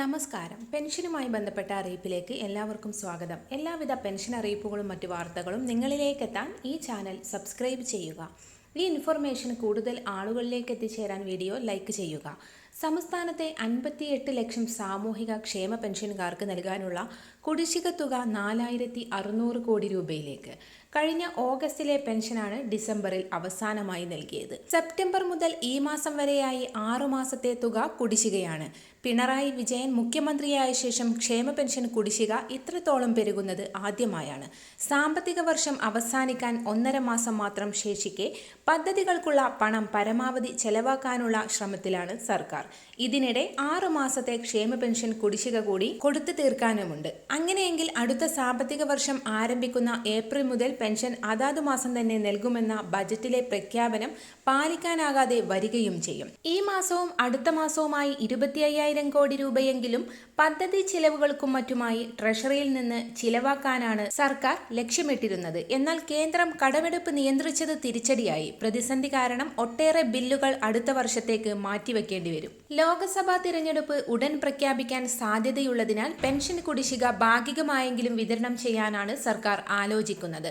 നമസ്കാരം. പെൻഷനുമായി ബന്ധപ്പെട്ട അറിയിപ്പിലേക്ക് എല്ലാവർക്കും സ്വാഗതം. എല്ലാവിധ പെൻഷൻ അറിയിപ്പുകളും മറ്റു വാർത്തകളും നിങ്ങളിലേക്ക് എത്താൻ ഈ ചാനൽ സബ്സ്ക്രൈബ് ചെയ്യുക. ഈ ഇൻഫർമേഷൻ കൂടുതൽ ആളുകളിലേക്ക് എത്തിച്ചേരാൻ വീഡിയോ ലൈക്ക് ചെയ്യുക. സംസ്ഥാനത്തെ അൻപത്തിയെട്ട് ലക്ഷം സാമൂഹിക ക്ഷേമ പെൻഷൻകാർക്ക് നൽകാനുള്ള കുടിശ്ശിക തുക നാലായിരത്തി അറുന്നൂറ് കോടി രൂപയിലേക്ക്. കഴിഞ്ഞ ഓഗസ്റ്റിലെ പെൻഷനാണ് ഡിസംബറിൽ അവസാനമായി നൽകിയത്. സെപ്റ്റംബർ മുതൽ ഈ മാസം വരെയായി ആറു മാസത്തെ തുക കുടിശ്ശികയാണ്. പിണറായി വിജയൻ മുഖ്യമന്ത്രിയായ ശേഷം ക്ഷേമ പെൻഷൻ കുടിശ്ശിക ഇത്രത്തോളം പെരുകുന്നത് ആദ്യമായാണ്. സാമ്പത്തിക വർഷം അവസാനിക്കാൻ ഒന്നര മാസം മാത്രം ശേഷിക്കെ പദ്ധതികൾക്കുള്ള പണം പരമാവധി ചെലവാക്കാനുള്ള ശ്രമത്തിലാണ് സർക്കാർ. ഇതിനിടെ ആറു മാസത്തെ ക്ഷേമ പെൻഷൻ കുടിശ്ശിക കൂടി കൊടുത്തു തീർക്കാനുമുണ്ട്. അങ്ങനെയെങ്കിൽ അടുത്ത സാമ്പത്തിക വർഷം ആരംഭിക്കുന്ന ഏപ്രിൽ മുതൽ പെൻഷൻ അതാതു മാസം തന്നെ നൽകുമെന്ന ബജറ്റിലെ പ്രഖ്യാപനം പാലിക്കാനാകാതെ വരികയും ചെയ്യും. ഈ മാസവും അടുത്ത മാസവുമായി ഇരുപത്തി അയ്യായിരം കോടി രൂപയെങ്കിലും പദ്ധതി ചിലവുകൾക്കും മറ്റുമായി ട്രഷറിയിൽ നിന്ന് ചിലവാക്കാനാണ് സർക്കാർ ലക്ഷ്യമിട്ടിരുന്നത്. എന്നാൽ കേന്ദ്രം കടമെടുപ്പ് നിയന്ത്രിച്ചത് തിരിച്ചടിയായി. പ്രതിസന്ധി കാരണം ഒട്ടേറെ ബില്ലുകൾ അടുത്ത വർഷത്തേക്ക് മാറ്റിവെക്കേണ്ടി വരും. ലോക്സഭാ തിരഞ്ഞെടുപ്പ് ഉടൻ പ്രഖ്യാപിക്കാൻ സാധ്യതയുള്ളതിനാൽ പെൻഷൻ കുടിശ്ശിക ഭാഗികമായെങ്കിലും വിതരണം ചെയ്യാനാണ് സർക്കാർ ആലോചിക്കുന്നത്.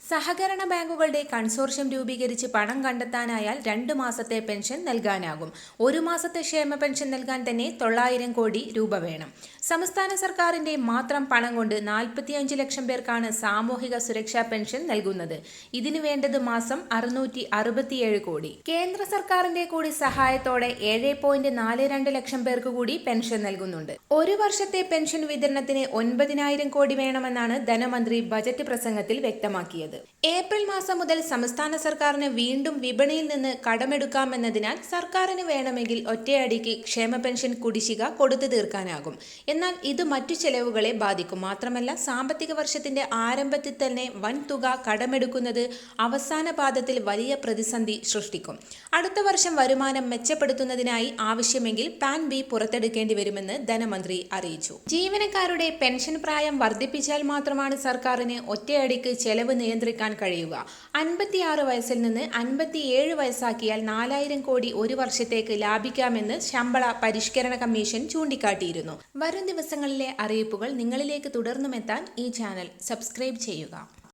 സഹകരണ ബാങ്കുകളുടെ കൺസോർഷ്യം രൂപീകരിച്ച് പണം കണ്ടെത്താനായാൽ രണ്ട് മാസത്തെ പെൻഷൻ നൽകാനാകും. ഒരു മാസത്തെ ക്ഷേമ പെൻഷൻ നൽകാൻ തന്നെ തൊള്ളായിരം കോടി രൂപ വേണം. സംസ്ഥാന സർക്കാരിന്റെ മാത്രം പണം കൊണ്ട് നാൽപ്പത്തിയഞ്ച് ലക്ഷം പേർക്കാണ് സാമൂഹിക സുരക്ഷാ പെൻഷൻ നൽകുന്നത്. ഇതിനു വേണ്ടത് മാസം അറുന്നൂറ്റി അറുപത്തിയേഴ് കോടി. കേന്ദ്ര സർക്കാരിന്റെ കൂടി സഹായത്തോടെ ഏഴ് പോയിന്റ് നാല് രണ്ട് ലക്ഷം പേർക്ക് കൂടി പെൻഷൻ നൽകുന്നുണ്ട്. ഒരു വർഷത്തെ പെൻഷൻ വിതരണത്തിന് ഒൻപതിനായിരം കോടി വേണമെന്നാണ് ധനമന്ത്രി ബജറ്റ് പ്രസംഗത്തിൽ വ്യക്തമാക്കിയത്. ഏപ്രിൽ മാസം മുതൽ സംസ്ഥാന സർക്കാരിന് വീണ്ടും വിപണിയിൽ നിന്ന് കടമെടുക്കാമെന്നതിനാൽ സർക്കാരിന് വേണമെങ്കിൽ ഒറ്റയടിക്ക് ക്ഷേമ പെൻഷൻ കുടിശ്ശിക കൊടുത്തു തീർക്കാനാകും. എന്നാൽ ഇത് മറ്റു ചെലവുകളെ ബാധിക്കും. മാത്രമല്ല സാമ്പത്തിക വർഷത്തിന്റെ ആരംഭത്തിൽ തന്നെ വൻ തുക കടമെടുക്കുന്നത് അവസാന പാദത്തിൽ വലിയ പ്രതിസന്ധി സൃഷ്ടിക്കും. അടുത്ത വർഷം വരുമാനം മെച്ചപ്പെടുത്തുന്നതിനായി ആവശ്യമെങ്കിൽ പാൻ ബി പുറത്തെടുക്കേണ്ടി വരുമെന്ന് ധനമന്ത്രി അറിയിച്ചു. ജീവനക്കാരുടെ പെൻഷൻ പ്രായം വർദ്ധിപ്പിച്ചാൽ മാത്രമാണ് സർക്കാരിന് ഒറ്റയടിക്ക് ചെലവ് നിയന്ത്രിക്കാൻ കഴിയുക. അൻപത്തിയാറ് വയസ്സിൽ നിന്ന് അൻപത്തിയേഴ് വയസ്സാക്കിയാൽ നാലായിരം കോടി ഒരു വർഷത്തേക്ക് ലാഭിക്കാമെന്ന് ശമ്പള പരിഷ്കരണ കമ്മീഷൻ ചൂണ്ടിക്കാട്ടിയിരുന്നു. വരും ദിവസങ്ങളിലെ അറിയിപ്പുകൾ നിങ്ങളിലേക്ക് തുടർന്നുമെത്താൻ ഈ ചാനൽ സബ്സ്ക്രൈബ് ചെയ്യുക.